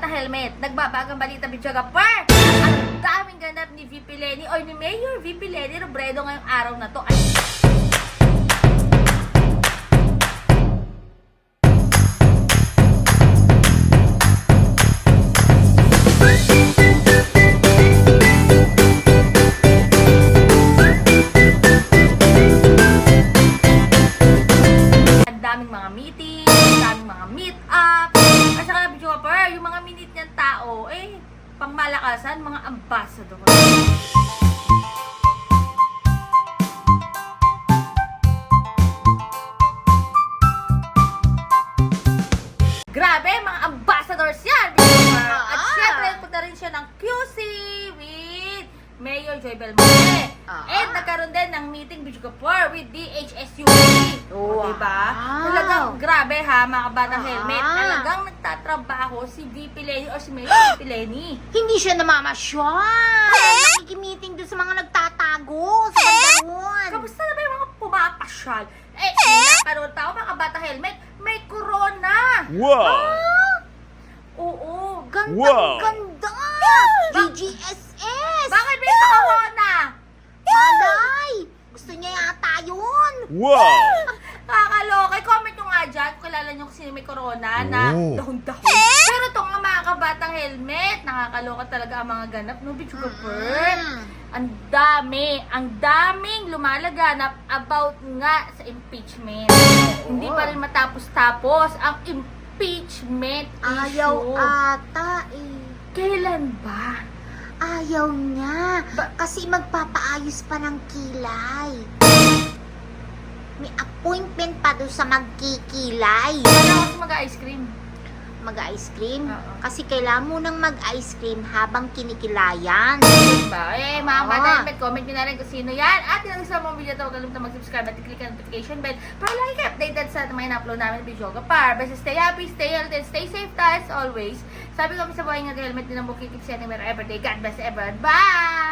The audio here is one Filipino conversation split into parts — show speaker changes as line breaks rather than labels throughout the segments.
bata helmet, nagbabagang balita Bichaga Par! Ang daming ganap ni VP Lenny o ni Mayor VP Lenny Robredo ngayong araw na to ay tao, eh, pangmalakasan, mga ambassador. Grabe, mga ambassadors yan! Par. At
Ah.
syempre, punta rin siya ng QC with Mayor Joy Belmonte.
Ah.
And nagkaroon din ng meeting with DHSU.
Wow.
O, diba? Talagang grabe ha, mga kabatang
Ah.
helmet. Talagang nagtatrabaho si VP Lenny o si Mayor VP Lenny.
Hindi siya namamasyal. Nakikimiting doon sa mga nagtatago sa bandaron.
Kamusta na ba yung mga pumapasyal? Eh, nagkaroon tao mga kabatang helmet, may corona.
Wow!
Ah,
Oo.
gandang
Wow.
ganda. DGSS.
Bakit may corona?
Malay. Gusto niya yata yun.
Wow!
Kakaloka. nga dyan kung kilala nyo kung sino may corona na
Oh.
dahon-dahon. Pero ito nga mga kabatang helmet, nakakaloka talaga ang mga ganap no, Bichugapur.
Mm.
Ang dami, ang daming lumalaganap about nga sa impeachment. Hindi pa rin matapos-tapos ang impeachment
Ayaw
issue.
ata eh.
Kailan ba?
Ayaw niya.
Ba-
Kasi magpapaayos pa ng kilay. Appointment pa doon sa magkikilay.
Kailan ako mag-ice cream?
Mag-ice cream.
Oo.
Kasi kailangan mo nang mag-ice cream habang kinikilayan.
Diba? Eh, mga
Oo.
bata, comment nyo na rin kung sino yan. At yung sa mga video huwag kalimutan mag-subscribe at i-click ang notification bell para lagi kayo updated sa mga in-upload namin ng video. Kapar, basta stay happy, stay healthy, and stay safe tayo as always. Sabi ko sa buhay nga helmet din ang bukikip siya anywhere ever day. God bless everyone. Bye!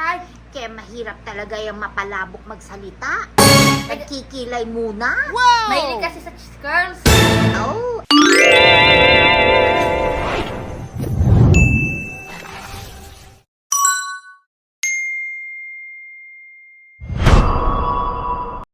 Kaya mahirap talaga yung mapalabok magsalita. Nagkikilay muna.
Mahilig kasi sa cheese curls.
Oh.